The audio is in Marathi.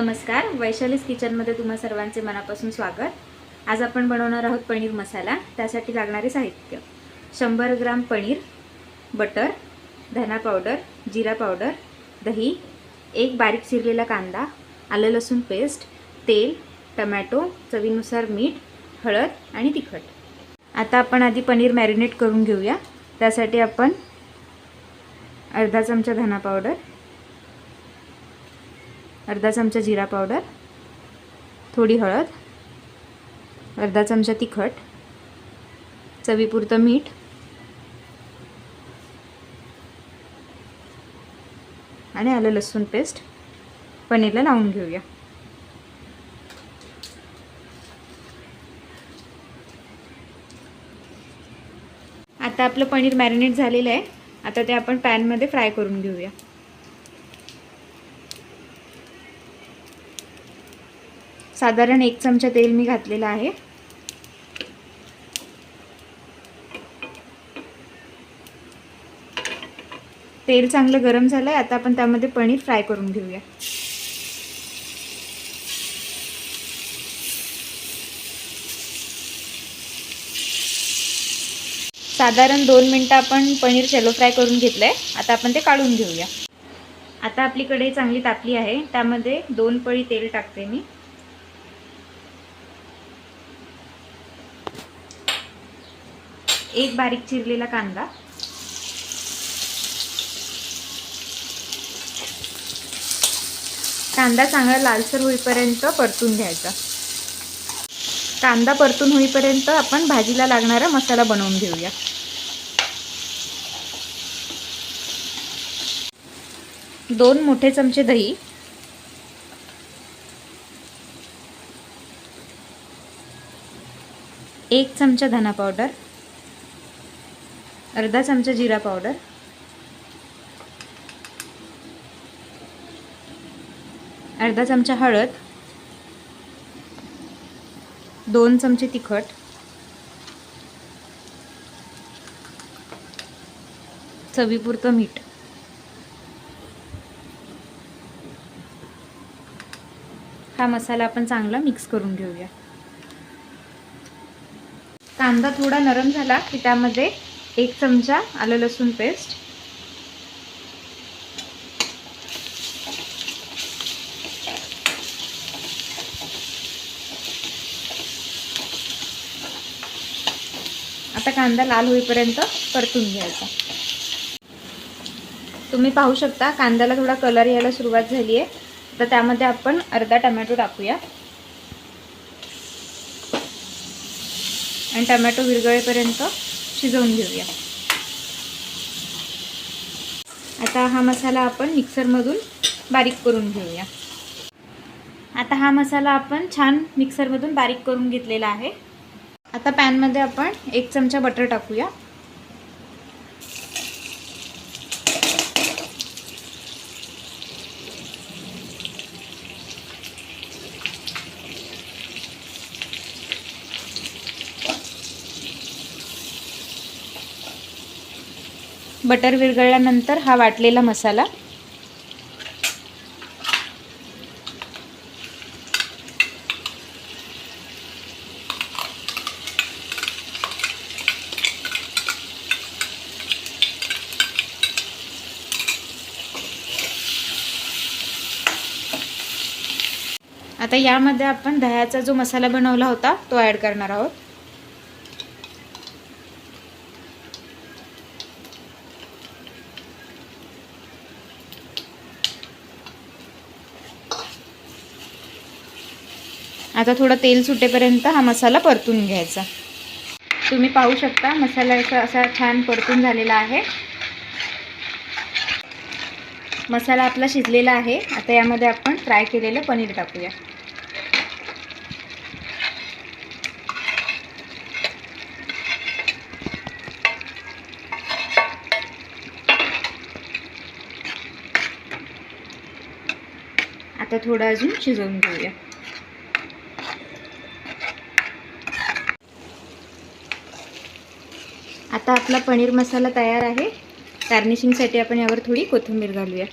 नमस्कार वैशालीज किचनमध्ये तुम्हा सर्वांचे मनापासून स्वागत. आज आपण बनवणार आहोत पनीर मसाला त्यासाठी लागणारे साहित्य. शंभर ग्राम पनीर बटर धना पावडर जिरा पावडर दही एक बारीक चिरलेला कांदा आलं लसूण पेस्ट तेल टमॅटो चवीनुसार मीठ हळद आणि तिखट. आता आपण आधी पनीर मॅरिनेट करून घेऊया. त्यासाठी आपण अर्धा चमचा धना पावडर अर्धा चमचा जिरा पावडर थोडी हळद अर्धा चमचा तिखट चवीपुरतं मीठ आणि आलं लसूण पेस्ट. पनीरला लावून घेऊया. आता आपलं पनीर मॅरिनेट झालेलं आहे. आता ते आपण पॅनमध्ये फ्राय करून घेऊया. साधारण एक चमचा तेल मी घातलेलं आहे. तेल चांगलं गरम झालं आहे आता आपण त्यामध्ये पनीर फ्राय करून घेऊया. साधारण दोन मिनटं आपण पनीर शेलो फ्राय करून घेतलं आहे आता आपण ते काढून घेऊया. आता आपली कढई चांगली तापली आहे त्यामध्ये दोन पळी तेल टाकते मी. एक बारीक चिरलेला कांदा. कांदा चांगला लालसर होईपर्यंत परतून घ्यायचा. कांदा परतून होईपर्यंत आपण भाजीला लागणारा मसाला बनवून घेऊया. दोन मोठे चमचे दही. एक चमचा धना पावडर. अर्धा चमचा जिरा पावडर. अर्धा चमचा हळद. दोन चमचे तिखट. चवीपुरतं मीठ. हा मसाला आपण चांगला मिक्स करून घेऊया. कांदा थोडा नरम झाला की त्यामध्ये एक चमचा आलं लसूण पेस्ट. आता कांदा लाल होईपर्यंत परतून घ्यायचा. तुम्ही पाहू शकता कांद्याला थोडा कलर यायला सुरुवात झाली आहे तर त्यामध्ये आपण अर्धा टमॅटो टाकूया. आणि टमॅटो विरगळेपर्यंत शिजवून घेऊया. आता हा मसाला आपण मिक्सरमधून बारीक करून घेऊया. आता हा मसाला आपण छान मिक्सरमधून बारीक करून घेतलेला आहे. आता पॅनमध्ये आपण एक चमचा बटर टाकूया. बटर विरघळल्यानंतर हा वाटलेला मसाला. आता यामध्ये आपण दह्याचा जो मसाला बनवला होता तो ॲड करणार आहोत. आता थोडं तेल सुटेपर्यंत हा मसाला परतून घ्यायचा. तुम्ही पाहू शकता मसाला असा छान परतून झालेला आहे. मसाला आपला शिजलेला आहे. आता यामध्ये आपण फ्राय केलेलं पनीर टाकूया. आता थोडं अजून शिजवून घेऊया. आता आपला पनीर मसाला तयार आहे. गार्निशिंगसाठी आपण यावर थोडी कोथिंबीर घालूया.